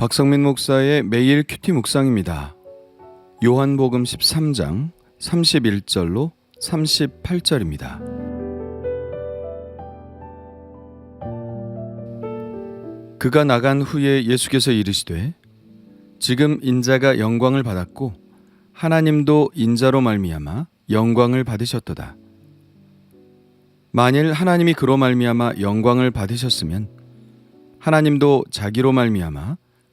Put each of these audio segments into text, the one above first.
박성민 목사의 매일 큐티 묵상입니다. 요한복음 13장 31절로 38절입니다. 그가 나간 후에 예수께서 이르시되 지금 인자가 영광을 받았고 하나님도 인자로 말미암아 영광을 받으셨도다. 만일 하나님이 그로 말미암아 영광을 받으셨으면 하나님도 자기로 말미암아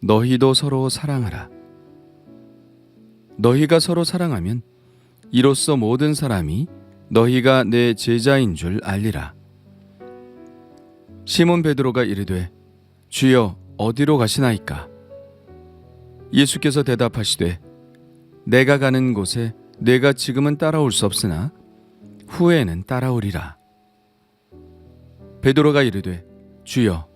너희도 서로 사랑하라. 너희가 서로 사랑하면 이로써 모든 사람이 너희가 내 제자인 줄 알리라. 시몬 베드로가 이르되 주여 어디로 가시나이까? 예수께서 대답하시되 내가 가는 곳에 내가 지금은 따라올 수 없으나 후에는 따라오리라. 베드로가 이르되 주여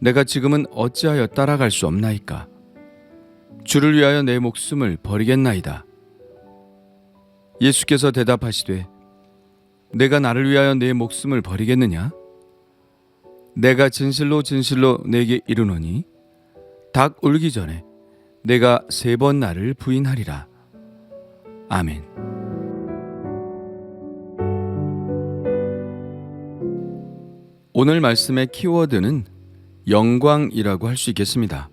내가 지금은 어찌하여 따라갈 수 없나이까? 주를 위하여 내 목숨을 버리겠나이다. 예수께서 대답하시되 내가 나를 위하여 내 목숨을 버리겠느냐? 내가 진실로 진실로 내게 이르노니 닭 울기 전에 내가 세 번 나를 부인하리라. 아멘. 오늘 말씀의 키워드는 영광이라고 할 수 있겠습니다.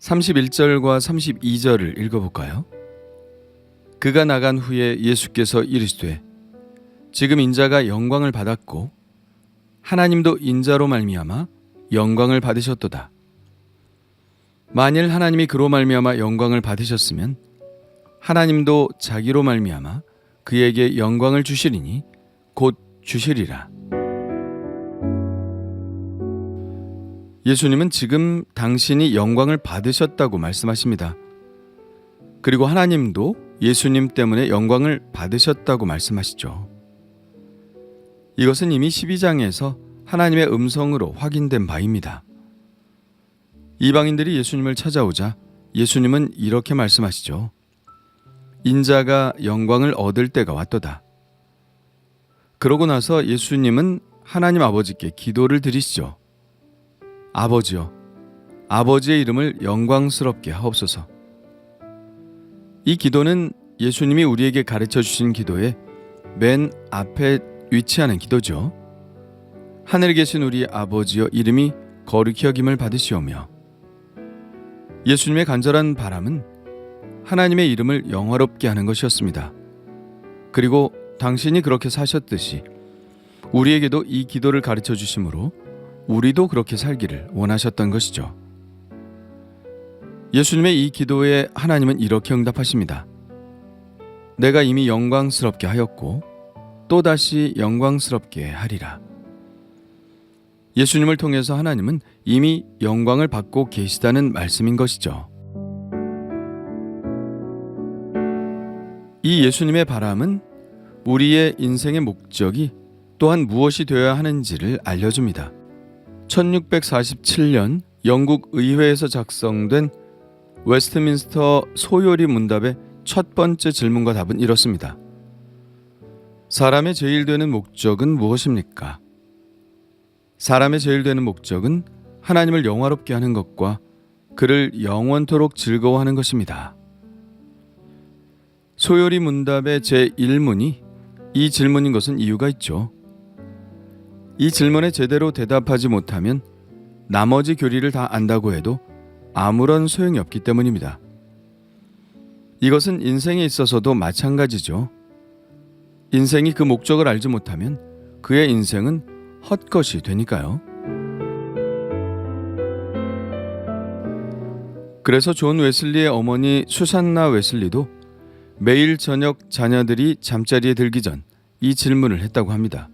31절과 32절을 읽어볼까요? 그가 나간 후에 예수께서 이르시되 지금 인자가 영광을 받았고 하나님도 인자로 말미암아 영광을 받으셨도다. 만일 하나님이 그로 말미암아 영광을 받으셨으면 하나님도 자기로 말미암아 그에게 영광을 주시리니 곧 주시리라. 예수님은 지금 당신이 영광을 받으셨다고 말씀하십니다. 그리고 하나님도 예수님 때문에 영광을 받으셨다고 말씀하시죠. 이것은 이미 12장에서 하나님의 음성으로 확인된 바입니다. 이방인들이 예수님을 찾아오자 예수님은 이렇게 말씀하시죠. 인자가 영광을 얻을 때가 왔도다. 그러고 나서 예수님은 하나님 아버지께 기도를 드리시죠. 아버지여, 아버지의 이름을 영광스럽게 하옵소서. 이 기도는 예수님이 우리에게 가르쳐 주신 기도의 맨 앞에 위치하는 기도죠. 하늘에 계신 우리 아버지여 이름이 거룩히 여김을 받으시오며 예수님의 간절한 바람은 하나님의 이름을 영화롭게 하는 것이었습니다. 그리고 당신이 그렇게 사셨듯이 우리에게도 이 기도를 가르쳐 주심으로 우리도 그렇게 살기를 원하셨던 것이죠. 예수님의 이 기도에 하나님은 이렇게 응답하십니다. 내가 이미 영광스럽게 하였고 또다시 영광스럽게 하리라. 예수님을 통해서 하나님은 이미 영광을 받고 계시다는 말씀인 것이죠. 이 예수님의 바람은 우리의 인생의 목적이 또한 무엇이 되어야 하는지를 알려줍니다. 1647년 영국 의회에서 작성된 웨스트민스터 소요리 문답의 첫 번째 질문과 답은 이렇습니다. 사람의 제일 되는 목적은 무엇입니까? 사람의 제일 되는 목적은 하나님을 영화롭게 하는 것과 그를 영원토록 즐거워하는 것입니다. 소요리 문답의 제 1문이 이 질문인 것은 이유가 있죠. 이 질문에 제대로 대답하지 못하면 나머지 교리를 다 안다고 해도 아무런 소용이 없기 때문입니다. 이것은 인생에 있어서도 마찬가지죠. 인생이 그 목적을 알지 못하면 그의 인생은 헛것이 되니까요. 그래서 존 웨슬리의 어머니 수산나 웨슬리도 매일 저녁 자녀들이 잠자리에 들기 전 이 질문을 했다고 합니다.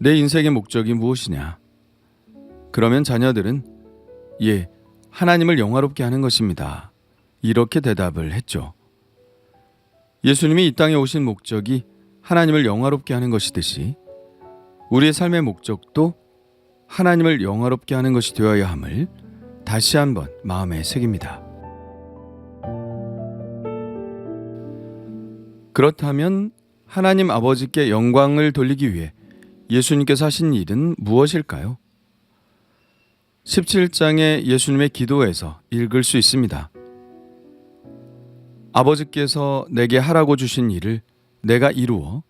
내 인생의 목적이 무엇이냐? 그러면 자녀들은 예, 하나님을 영화롭게 하는 것입니다. 이렇게 대답을 했죠. 예수님이 이 땅에 오신 목적이 하나님을 영화롭게 하는 것이듯이 우리의 삶의 목적도 하나님을 영화롭게 하는 것이 되어야 함을 다시 한번 마음에 새깁니다. 그렇다면 하나님 아버지께 영광을 돌리기 위해 예수님께서 하신 일은 무엇일까요? 17장의 예수님의 기도에서 읽을 수 있습니다. 아버지께서 내게 하라고 주신 일을 내가 이루어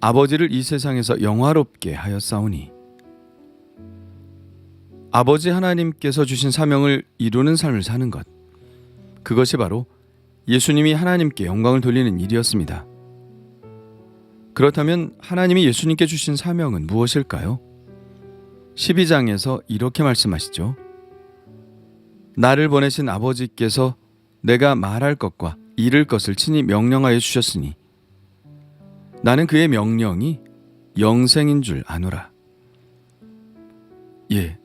아버지를 이 세상에서 영화롭게 하였사오니 아버지 하나님께서 주신 사명을 이루는 삶을 사는 것 그것이 바로 예수님이 하나님께 영광을 돌리는 일이었습니다. 그렇다면 하나님이 예수님께 주신 사명은 무엇일까요? 12장에서 이렇게 말씀하시죠. 나를 보내신 아버지께서 내가 말할 것과 이를 것을 친히 명령하여 주셨으니 나는 그의 명령이 영생인 줄 아노라. 예.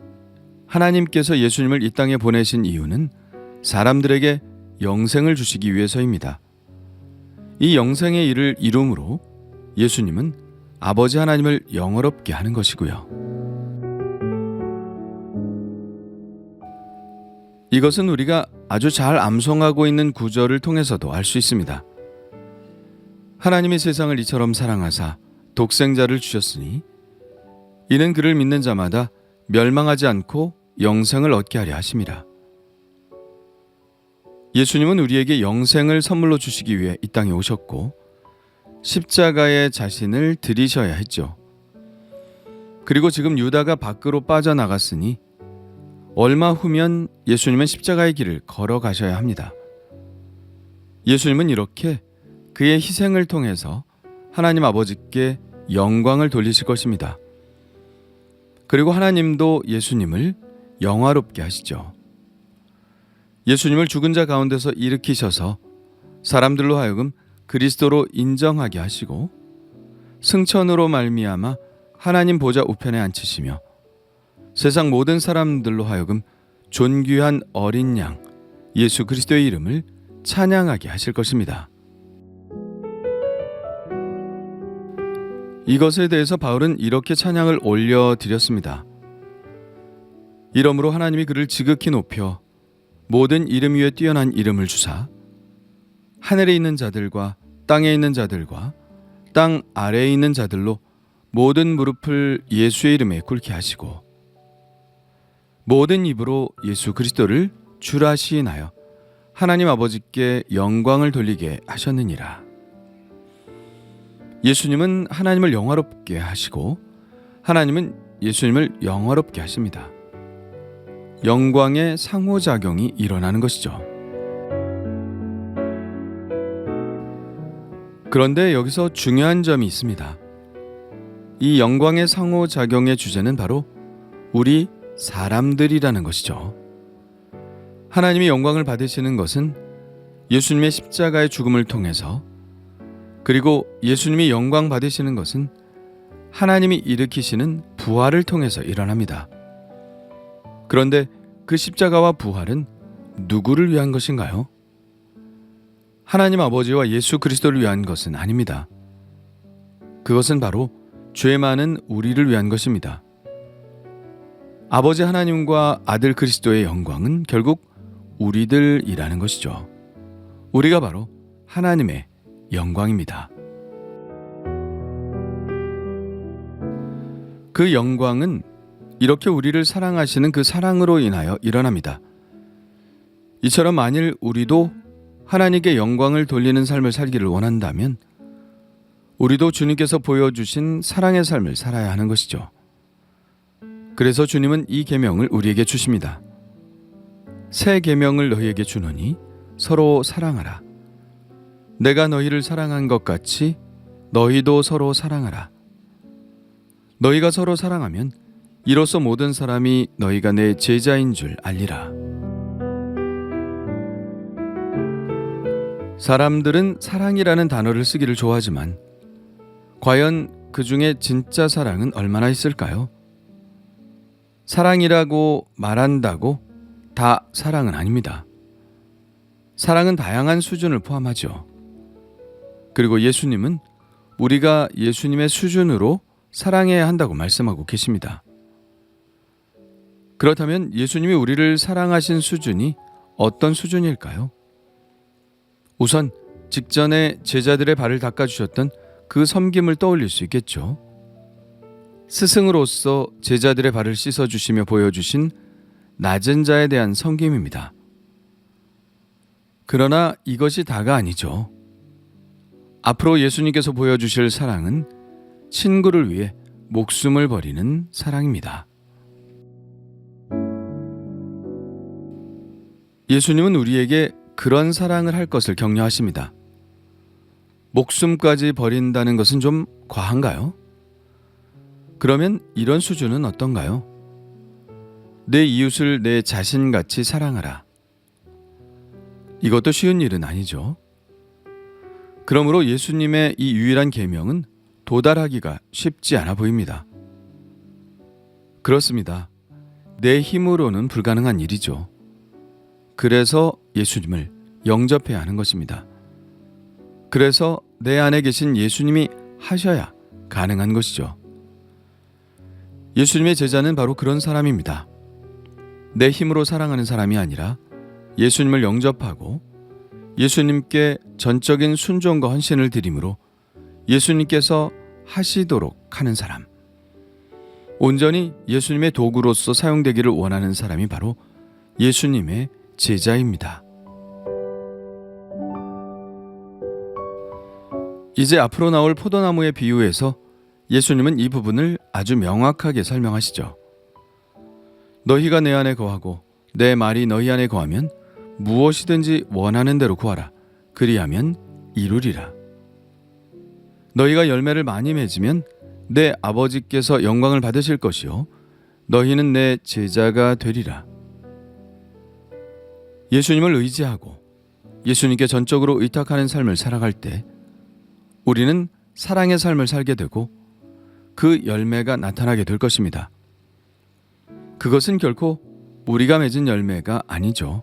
하나님께서 예수님을 이 땅에 보내신 이유는 사람들에게 영생을 주시기 위해서입니다. 이 영생의 일을 이룸으로 예수님은 아버지 하나님을 영어롭게 하는 것이고요. 이것은 우리가 아주 잘 암송하고 있는 구절을 통해서도 알 수 있습니다. 하나님이 세상을 이처럼 사랑하사 독생자를 주셨으니 이는 그를 믿는 자마다 멸망하지 않고 영생을 얻게 하려 하심이라. 예수님은 우리에게 영생을 선물로 주시기 위해 이 땅에 오셨고 십자가에 자신을 들이셔야 했죠. 그리고 지금 유다가 밖으로 빠져나갔으니 얼마 후면 예수님은 십자가의 길을 걸어가셔야 합니다. 예수님은 이렇게 그의 희생을 통해서 하나님 아버지께 영광을 돌리실 것입니다. 그리고 하나님도 예수님을 영화롭게 하시죠. 예수님을 죽은 자 가운데서 일으키셔서 사람들로 하여금 그리스도로 인정하게 하시고 승천으로 말미암아 하나님 보좌 우편에 앉히시며 세상 모든 사람들로 하여금 존귀한 어린 양 예수 그리스도의 이름을 찬양하게 하실 것입니다. 이것에 대해서 바울은 이렇게 찬양을 올려드렸습니다. 이러므로 하나님이 그를 지극히 높여 모든 이름 위에 뛰어난 이름을 주사 하늘에 있는 자들과 땅에 있는 자들과 땅 아래에 있는 자들로 모든 무릎을 예수의 이름에 꿇게 하시고 모든 입으로 예수 그리스도를 주라 시인하여 하나님 아버지께 영광을 돌리게 하셨느니라. 예수님은 하나님을 영화롭게 하시고 하나님은 예수님을 영화롭게 하십니다. 영광의 상호작용이 일어나는 것이죠. 그런데 여기서 중요한 점이 있습니다. 이 영광의 상호작용의 주제는 바로 우리 사람들이라는 것이죠. 하나님이 영광을 받으시는 것은 예수님의 십자가의 죽음을 통해서 그리고 예수님이 영광 받으시는 것은 하나님이 일으키시는 부활을 통해서 일어납니다. 그런데 그 십자가와 부활은 누구를 위한 것인가요? 하나님 아버지와 예수 그리스도를 위한 것은 아닙니다. 그것은 바로 죄 많은 우리를 위한 것입니다. 아버지 하나님과 아들 그리스도의 영광은 결국 우리들이라는 것이죠. 우리가 바로 하나님의 영광입니다. 그 영광은 이렇게 우리를 사랑하시는 그 사랑으로 인하여 일어납니다. 이처럼 만일 우리도 하나님께 영광을 돌리는 삶을 살기를 원한다면 우리도 주님께서 보여주신 사랑의 삶을 살아야 하는 것이죠. 그래서 주님은 이 계명을 우리에게 주십니다. 새 계명을 너희에게 주노니 서로 사랑하라. 내가 너희를 사랑한 것 같이 너희도 서로 사랑하라. 너희가 서로 사랑하면 이로써 모든 사람이 너희가 내 제자인 줄 알리라. 사람들은 사랑이라는 단어를 쓰기를 좋아하지만 과연 그 중에 진짜 사랑은 얼마나 있을까요? 사랑이라고 말한다고 다 사랑은 아닙니다. 사랑은 다양한 수준을 포함하죠. 그리고 예수님은 우리가 예수님의 수준으로 사랑해야 한다고 말씀하고 계십니다. 그렇다면 예수님이 우리를 사랑하신 수준이 어떤 수준일까요? 우선 직전에 제자들의 발을 닦아주셨던 그 섬김을 떠올릴 수 있겠죠. 스승으로서 제자들의 발을 씻어주시며 보여주신 낮은 자에 대한 섬김입니다. 그러나 이것이 다가 아니죠. 앞으로 예수님께서 보여주실 사랑은 친구를 위해 목숨을 버리는 사랑입니다. 예수님은 우리에게 그런 사랑을 할 것을 격려하십니다. 목숨까지 버린다는 것은 좀 과한가요? 그러면 이런 수준은 어떤가요? 내 이웃을 내 자신같이 사랑하라. 이것도 쉬운 일은 아니죠. 그러므로 예수님의 이 유일한 계명은 도달하기가 쉽지 않아 보입니다. 그렇습니다. 내 힘으로는 불가능한 일이죠. 그래서 예수님을 영접해야 하는 것입니다. 그래서 내 안에 계신 예수님이 하셔야 가능한 것이죠. 예수님의 제자는 바로 그런 사람입니다. 내 힘으로 사랑하는 사람이 아니라 예수님을 영접하고 예수님께 전적인 순종과 헌신을 드림으로 예수님께서 하시도록 하는 사람. 온전히 예수님의 도구로서 사용되기를 원하는 사람이 바로 예수님의 제자입니다. 이제 앞으로 나올 포도나무의 비유에서 예수님은 이 부분을 아주 명확하게 설명하시죠. 너희가 내 안에 거하고 내 말이 너희 안에 거하면 무엇이든지 원하는 대로 구하라. 그리하면 이루리라. 너희가 열매를 많이 맺으면 내 아버지께서 영광을 받으실 것이요 너희는 내 제자가 되리라. 예수님을 의지하고 예수님께 전적으로 의탁하는 삶을 살아갈 때 우리는 사랑의 삶을 살게 되고 그 열매가 나타나게 될 것입니다. 그것은 결코 우리가 맺은 열매가 아니죠.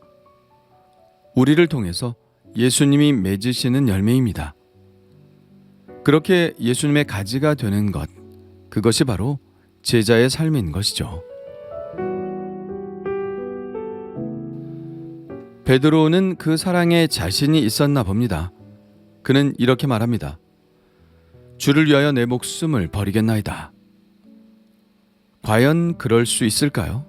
우리를 통해서 예수님이 맺으시는 열매입니다. 그렇게 예수님의 가지가 되는 것, 그것이 바로 제자의 삶인 것이죠. 베드로는 그 사랑에 자신이 있었나 봅니다. 그는 이렇게 말합니다. 주를 위하여 내 목숨을 버리겠나이다. 과연 그럴 수 있을까요?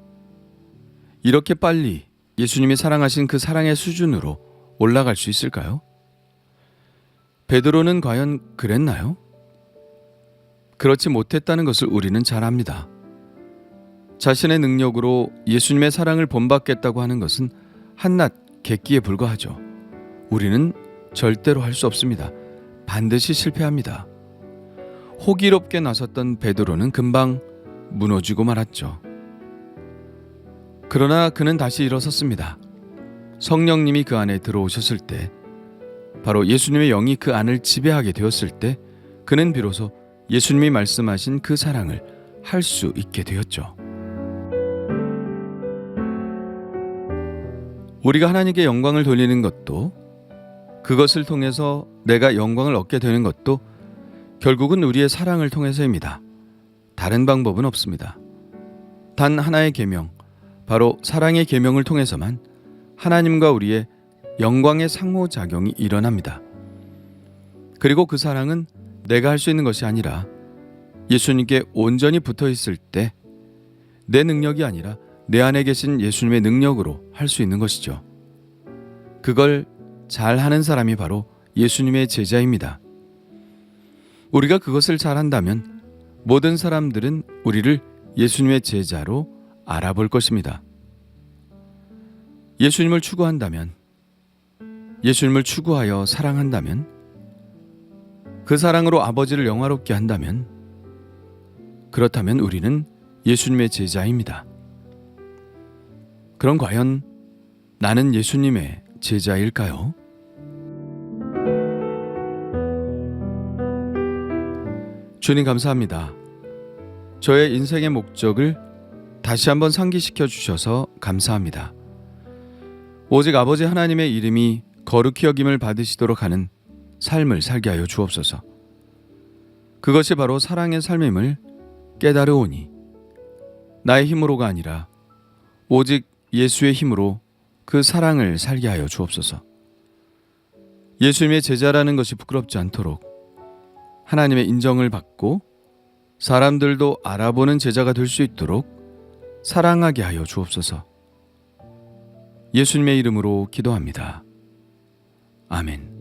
이렇게 빨리 예수님이 사랑하신 그 사랑의 수준으로 올라갈 수 있을까요? 베드로는 과연 그랬나요? 그렇지 못했다는 것을 우리는 잘 압니다. 자신의 능력으로 예수님의 사랑을 본받겠다고 하는 것은 한낱 객기에 불과하죠. 우리는 절대로 할 수 없습니다. 반드시 실패합니다. 호기롭게 나섰던 베드로는 금방 무너지고 말았죠. 그러나 그는 다시 일어섰습니다. 성령님이 그 안에 들어오셨을 때, 바로 예수님의 영이 그 안을 지배하게 되었을 때, 그는 비로소 예수님이 말씀하신 그 사랑을 할 수 있게 되었죠. 우리가 하나님께 영광을 돌리는 것도 그것을 통해서 내가 영광을 얻게 되는 것도 결국은 우리의 사랑을 통해서입니다. 다른 방법은 없습니다. 단 하나의 계명, 바로 사랑의 계명을 통해서만 하나님과 우리의 영광의 상호작용이 일어납니다. 그리고 그 사랑은 내가 할 수 있는 것이 아니라 예수님께 온전히 붙어 있을 때 내 능력이 아니라 내 안에 계신 예수님의 능력으로 할 수 있는 것이죠. 그걸 잘 하는 사람이 바로 예수님의 제자입니다. 우리가 그것을 잘 한다면 모든 사람들은 우리를 예수님의 제자로 알아볼 것입니다. 예수님을 추구한다면, 예수님을 추구하여 사랑한다면, 그 사랑으로 아버지를 영화롭게 한다면, 그렇다면 우리는 예수님의 제자입니다. 그럼 과연 나는 예수님의 제자일까요? 주님 감사합니다. 저의 인생의 목적을 다시 한번 상기시켜 주셔서 감사합니다. 오직 아버지 하나님의 이름이 거룩히 여김을 받으시도록 하는 삶을 살게 하여 주옵소서. 그것이 바로 사랑의 삶임을 깨달으오니 나의 힘으로가 아니라 오직 예수의 힘으로 그 사랑을 살게 하여 주옵소서. 예수님의 제자라는 것이 부끄럽지 않도록 하나님의 인정을 받고 사람들도 알아보는 제자가 될 수 있도록 사랑하게 하여 주옵소서. 예수님의 이름으로 기도합니다. 아멘.